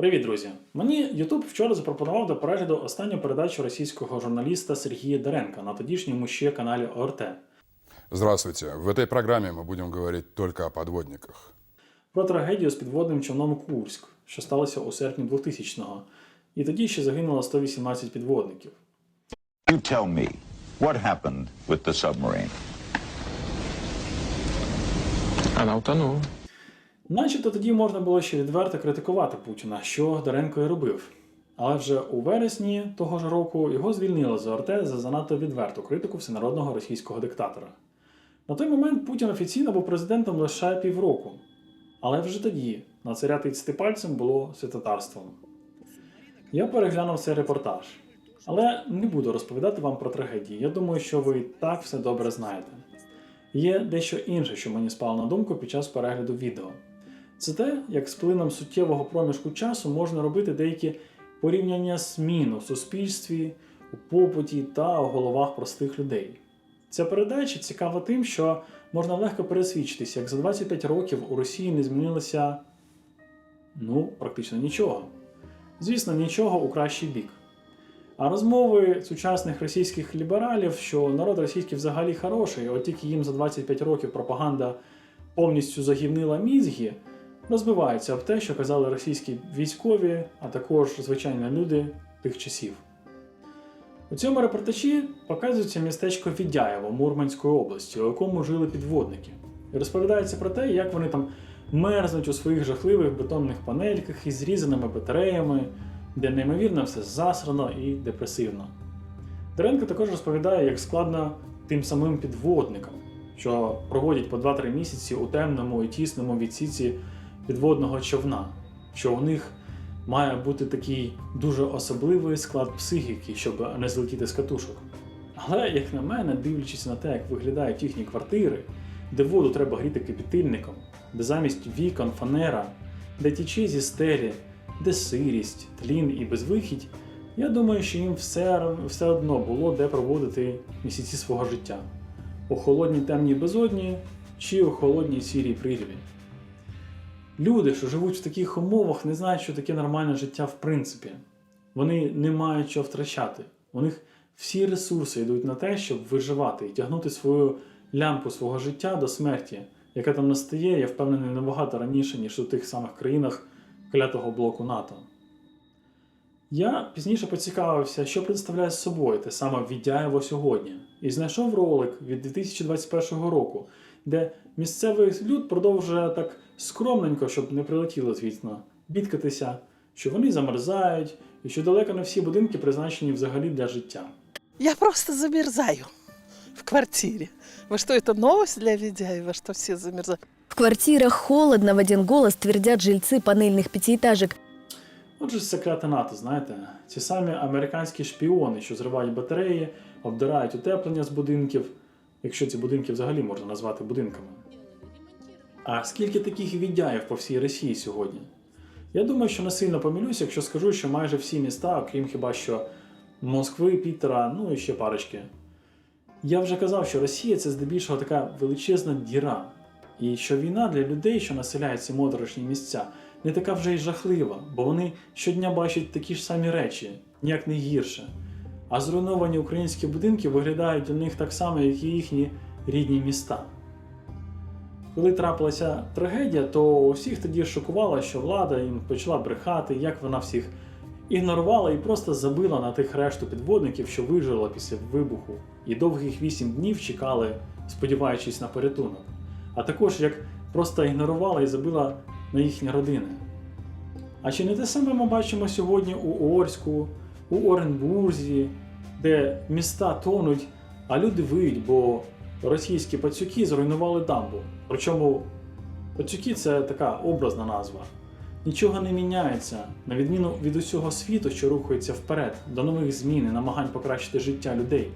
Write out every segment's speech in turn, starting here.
Привіт, друзі! Мені YouTube вчора запропонував до перегляду останню передачу російського журналіста Сергія Деренка на тодішньому ще каналі ОРТ Здравствуйте. В этой программе мы будем говорить только о подводниках. про трагедію з підводним човном Курськ, що сталося у серпні 2000-го. І тоді ще загинуло 118 підводників. You tell me, what happened with the submarine? Она утонула. Начебто тоді можна було ще відверто критикувати Путіна, що Деренко і робив. Але вже у вересні того ж року його звільнили з ОРТ за занадто відверту критику всенародного російського диктатора. На той момент Путін офіційно був президентом лише півроку. Але вже тоді на царя тицяти було святотарством. Я переглянув цей репортаж. Але не буду розповідати вам про трагедії. Я думаю, що ви і так все добре знаєте. Є дещо інше, що мені спало на думку під час перегляду відео. Це те, як з плином суттєвого проміжку часу можна робити деякі порівняння змін у суспільстві, у побуті та у головах простих людей. Ця передача цікава тим, що можна легко пересвідчитися, як за 25 років у Росії не змінилося ну, практично нічого. Звісно, нічого у кращий бік. А розмови сучасних російських лібералів, що народ російський взагалі хороший, от тільки їм за 25 років пропаганда повністю загівнила мізги, розбиваються об те, що казали російські військові, а також звичайні люди тих часів. У цьому репортажі показується містечко Відяєво Мурманської області, у якому жили підводники. І розповідається про те, як вони там мерзнуть у своїх жахливих бетонних панельках із зрізаними батареями, де неймовірно все засрано і депресивно. Деренко також розповідає, як складно тим самим підводникам, що проводять по 2-3 місяці у темному і тісному відсіці підводного човна, що у них має бути такий дуже особливий склад психіки, щоб не злетіти з катушок. Але, як на мене, дивлячись на те, як виглядають їхні квартири, де воду треба гріти кипятильником, де замість вікон фанера, де тічі зі стелі, де сирість, тлін і безвихідь, я думаю, що їм все, все одно було де проводити місяці свого життя у холодній темній безодні чи у холодній сірій прірві. Люди, що живуть в таких умовах, не знають, що таке нормальне життя в принципі. Вони не мають що втрачати. У них всі ресурси йдуть на те, щоб виживати і тягнути свою лямку свого життя до смерті, яка там настає, я впевнений, набагато раніше, ніж у тих самих країнах клятого блоку НАТО. Я пізніше поцікавився, що представляє з собою те саме Відяєво сьогодні, і знайшов ролик від 2021 року, де місцевий люд продовжує так скромненько, щоб не прилетіло, звісно, бідкатися, що вони замерзають, і що далеко не всі будинки призначені взагалі для життя. Я просто замерзаю в квартире. Вы что, это новость для Ведяева, что все замерзают? В квартирах холодно, в один голос твердят жильцы панельных пятиэтажек. Отже, секрети НАТО, знаєте, ці самі американські шпіони, що зривають батареї, обдирають утеплення з будинків, якщо ці будинки взагалі можна назвати будинками. А скільки таких віддяїв по всій Росії сьогодні? Я думаю, що не сильно помилюсь, якщо скажу, що майже всі міста, окрім хіба що Москви, Пітера, ну і ще парочки. Я вже казав, що Росія це здебільшого така величезна діра, і що війна для людей, що населяють ці моторошні місця, не така вже й жахлива, бо вони щодня бачать такі ж самі речі, ніяк не гірше. А зруйновані українські будинки виглядають для них так само, як і їхні рідні міста. Коли трапилася трагедія, то усіх тоді шокувало, що влада їм почала брехати, як вона всіх ігнорувала і просто забила на тих решту підводників, що вижила після вибуху, і довгих вісім днів чекали, сподіваючись на порятунок. А також як просто ігнорувала і забила на їхні родини. А чи не те саме ми бачимо сьогодні у Орську, у Оренбурзі, де міста тонуть, а люди виють, бо російські пацюки зруйнували дамбу. Причому пацюки це така образна назва. Нічого не міняється, на відміну від усього світу, що рухається вперед, до нових змін і намагань покращити життя людей.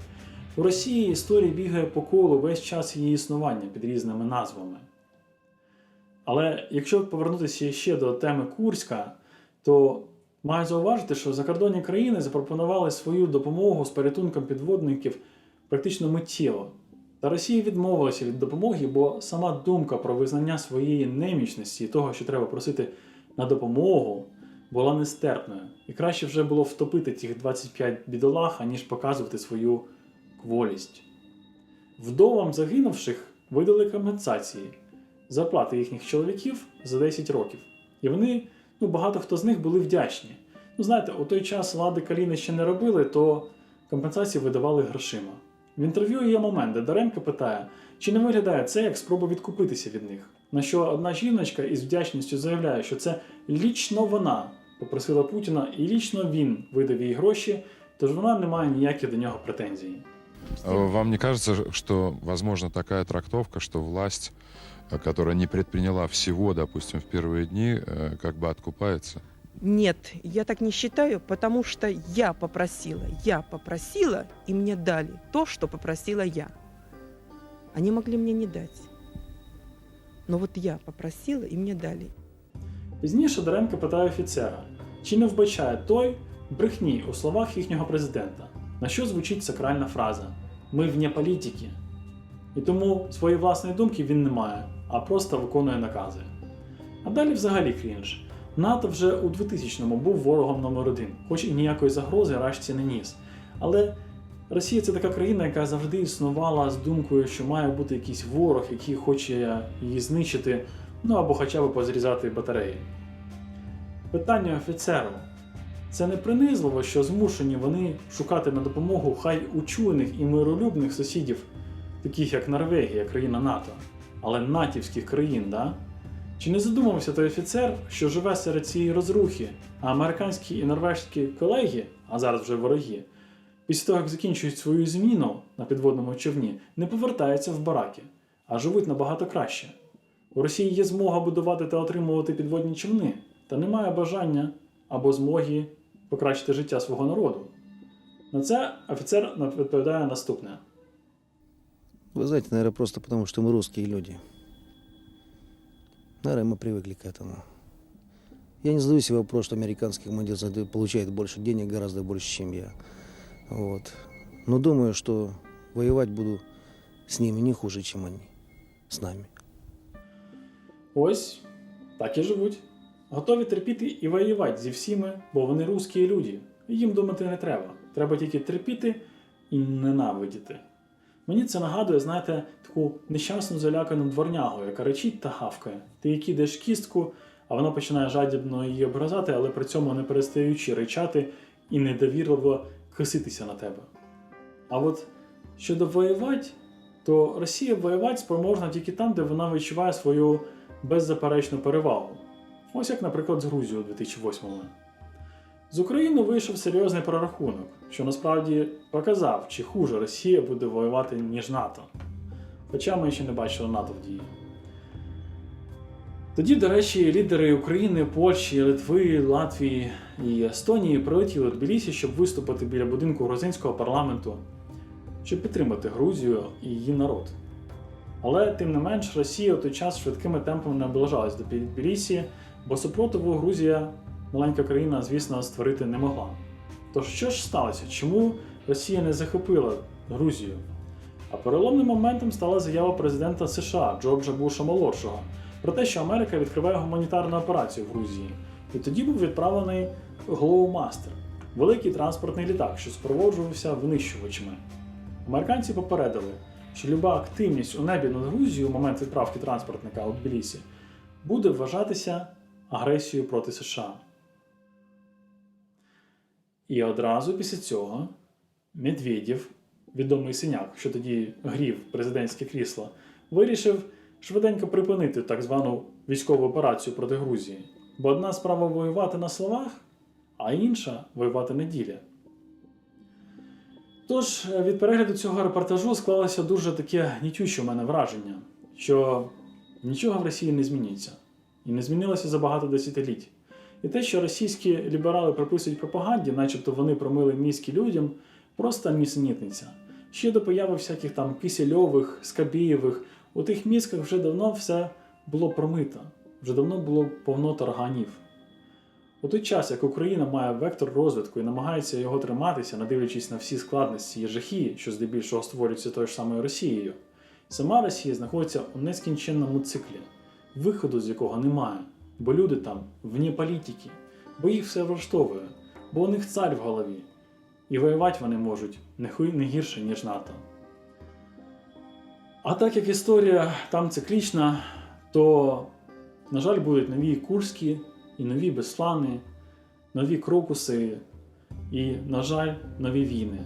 У Росії історія бігає по колу весь час її існування під різними назвами. Але якщо повернутися ще до теми Курська, то маю зауважити, що закордонні країни запропонували свою допомогу з порятунком підводників практично миттєво. Та Росія відмовилася від допомоги, бо сама думка про визнання своєї немічності і того, що треба просити на допомогу, була нестерпною, і краще вже було втопити тих 25 бідолах, аніж показувати свою кволість. Вдовам загинувших видали компенсації зарплати їхніх чоловіків за 10 років. І вони, ну багато хто з них були вдячні. Ну, знаєте, у той час лади каліни ще не робили, то компенсації видавали грошима. В інтерв'ю є момент, де Даренко питає, чи не виглядає це як спроба відкупитися від них. На що одна жіночка із вдячністю заявляє, що це лічно вона попросила Путіна, і лічно він видав їй гроші, тож вона не має ніяких до нього претензій. Э, Вам не кажется, что, возможно, такая трактовка, что власть, э, которая не предприняла всего, допустим, в первые дни, э, как бы откупается? Нет, я так не считаю, потому что я попросила, я попросила, и мне дали то, что попросила я. Они могли мне не дать. Но вот я попросила, и мне дали. Пізніше Даренко питає офіцера, чи не вбачає той брехні у словах їхнього президента, на що звучить сакральна фраза Ми вне політики. І тому своєї власної думки він не має, а просто виконує накази. А далі взагалі крінж. НАТО вже у 2000-му був ворогом номер один, хоч і ніякої загрози Рашці не ніс. Але Росія це така країна, яка завжди існувала з думкою, що має бути якийсь ворог, який хоче її знищити, ну або хоча б позрізати батареї. Питання офіцеру. Це не принизливо, що змушені вони шукати на допомогу хай учених і миролюбних сусідів, таких як Норвегія, країна НАТО, але натівських країн, да? Чи не задумався той офіцер, що живе серед цієї розрухи, а американські і норвежські колеги, а зараз вже вороги, після того, як закінчують свою зміну на підводному човні, не повертаються в бараки, а живуть набагато краще. У Росії є змога будувати та отримувати підводні човни, та немає бажання або змоги покращити життя свого народу. На це офіцер відповідає наступне. Вы знаете, наверное, просто потому, что мы русские люди. Наверное, мы привыкли к этому. Я не задаю себе вопрос, что американский командир зад- получает больше денег, гораздо больше, чем я. Вот. Но думаю, что воевать буду с ними не хуже, чем они с нами. Ось так і живуть. Готові терпіти і воювати зі всіми, бо вони русські люди. Їм думати не треба. Треба тільки терпіти і ненавидіти. Мені це нагадує, знаєте, таку нещасну залякану дворнягу, яка речить та гавкає. Ти їй кидаєш кістку, а вона починає жадібно її образати, але при цьому не перестаючи речати і недовірливо киситися на тебе. А от щодо воювати, то Росія воювати спроможна тільки там, де вона відчуває свою беззаперечну перевагу. Ось як, наприклад, з Грузією у 2008-му. З України вийшов серйозний прорахунок, що насправді показав, чи хуже Росія буде воювати, ніж НАТО. Хоча ми ще не бачили НАТО в дії. Тоді, до речі, лідери України, Польщі, Литви, Латвії і Естонії прилетіли в Тбілісі, щоб виступити біля будинку грузинського парламенту, щоб підтримати Грузію і її народ. Але тим не менш Росія у той час швидкими темпами наближалась до Тбілісі, бо супротиву Грузія, маленька країна, звісно, створити не могла. Тож що ж сталося? Чому Росія не захопила Грузію? А переломним моментом стала заява президента США Джорджа Буша молодшого про те, що Америка відкриває гуманітарну операцію в Грузії. І тоді був відправлений Глоумастер великий транспортний літак, що супроводжувався винищувачами. Американці попередили, що люба активність у небі над Грузією у момент відправки транспортника у Тбілісі буде вважатися агресією проти США. І одразу після цього Медведєв, відомий синяк, що тоді грів президентське крісло, вирішив швиденько припинити так звану військову операцію проти Грузії. Бо одна справа воювати на словах, а інша воювати на ділі. Тож, е, від перегляду цього репортажу склалося дуже таке гнітюче у мене враження, що нічого в Росії не зміниться. І не змінилося за багато десятиліть. І те, що російські ліберали приписують пропаганді, начебто вони промили мізки людям, просто нісенітниця. Ще до появи всяких там кисельових, скабієвих, у тих мізках вже давно все було промито, вже давно було повно тарганів. У той час, як Україна має вектор розвитку і намагається його триматися, не дивлячись на всі складності і жахи, що здебільшого створюються тою ж самою Росією, сама Росія знаходиться у нескінченному циклі, виходу з якого немає, бо люди там вні політики, бо їх все влаштовує, бо у них цар в голові, і воювати вони можуть не гірше, ніж НАТО. А так як історія там циклічна, то, на жаль, будуть нові Курські і нові Беслани, нові Крокуси і, на жаль, нові війни.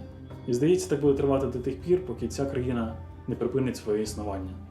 І здається, так буде тривати до тих пір, поки ця країна не припинить своє існування.